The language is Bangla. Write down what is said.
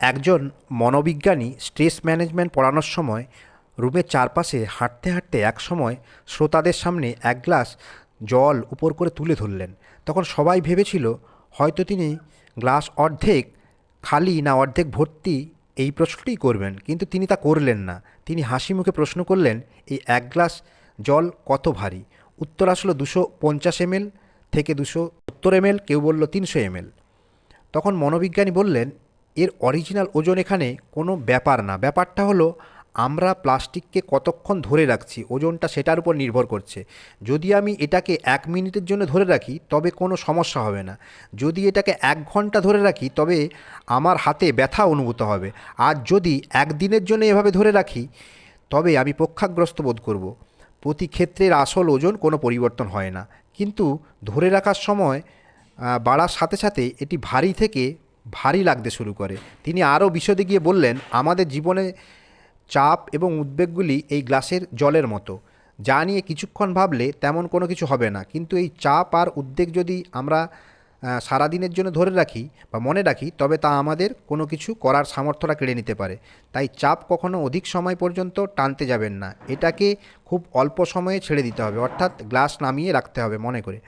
একজন মনোবিজ্ঞানী স্ট্রেস ম্যানেজমেন্ট পড়ানোর সময় রুমের চারপাশে হাঁটতে হাঁটতে এক সময় শ্রোতাদের সামনে এক গ্লাস জল উপর করে তুলে ধরলেন। তখন সবাই ভেবেছিল, হয়তো তিনি গ্লাস অর্ধেক খালি না অর্ধেক ভর্তি এই প্রশ্নটিই করবেন। কিন্তু তিনি তা করলেন না। তিনি হাসি মুখে প্রশ্ন করলেন, এই এক গ্লাস জল কত ভারী? উত্তর আসলো, দুশো পঞ্চাশ এমএল থেকে দুশো সত্তর এমএল। কেউ বলল, তিনশো এমএল। তখন মনোবিজ্ঞানী বললেন এর অরিজিনাল ওজন এখানে কোনো ব্যাপার না। ব্যাপারটা হলো, আমরা প্লাস্টিককে কতক্ষণ ধরে রাখছি, ওজনটা সেটার উপর নির্ভর করছে। যদি আমি এটাকে এক মিনিটের জন্য ধরে রাখি, তবে কোনো সমস্যা হবে না। যদি এটাকে এক ঘণ্টা ধরে রাখি, তবে আমার হাতে ব্যথা অনুভূত হবে। আর যদি একদিনের জন্য এভাবে ধরে রাখি, তবে আমি পক্ষাগ্রস্ত বোধ করব। প্রতি ক্ষেত্রের আসল ওজন কোনো পরিবর্তন হয় না। কিন্তু ধরে রাখার সময় বাড়ার সাথে সাথে এটি ভারী থেকে ভারী লাগতে শুরু করে। তিনি আরও বিশদে গিয়ে বললেন, আমাদের জীবনে চাপ এবং উদ্বেগগুলি এই গ্লাসের জলের মতো। যা নিয়ে কিছুক্ষণ ভাবলে তেমন কোনো কিছু হবে না। কিন্তু এই চাপ আর উদ্বেগ যদি আমরা সারাদিনের জন্য ধরে রাখি বা মনে রাখি, তবে তা আমাদের কোনো কিছু করার সামর্থ্যটা কেড়ে নিতে পারে। তাই চাপ কখনো অধিক সময় পর্যন্ত টানতে যাবেন না। এটাকে খুব অল্প সময়ে ছেড়ে দিতে হবে। অর্থাৎ গ্লাস নামিয়ে রাখতে হবে মনে করে।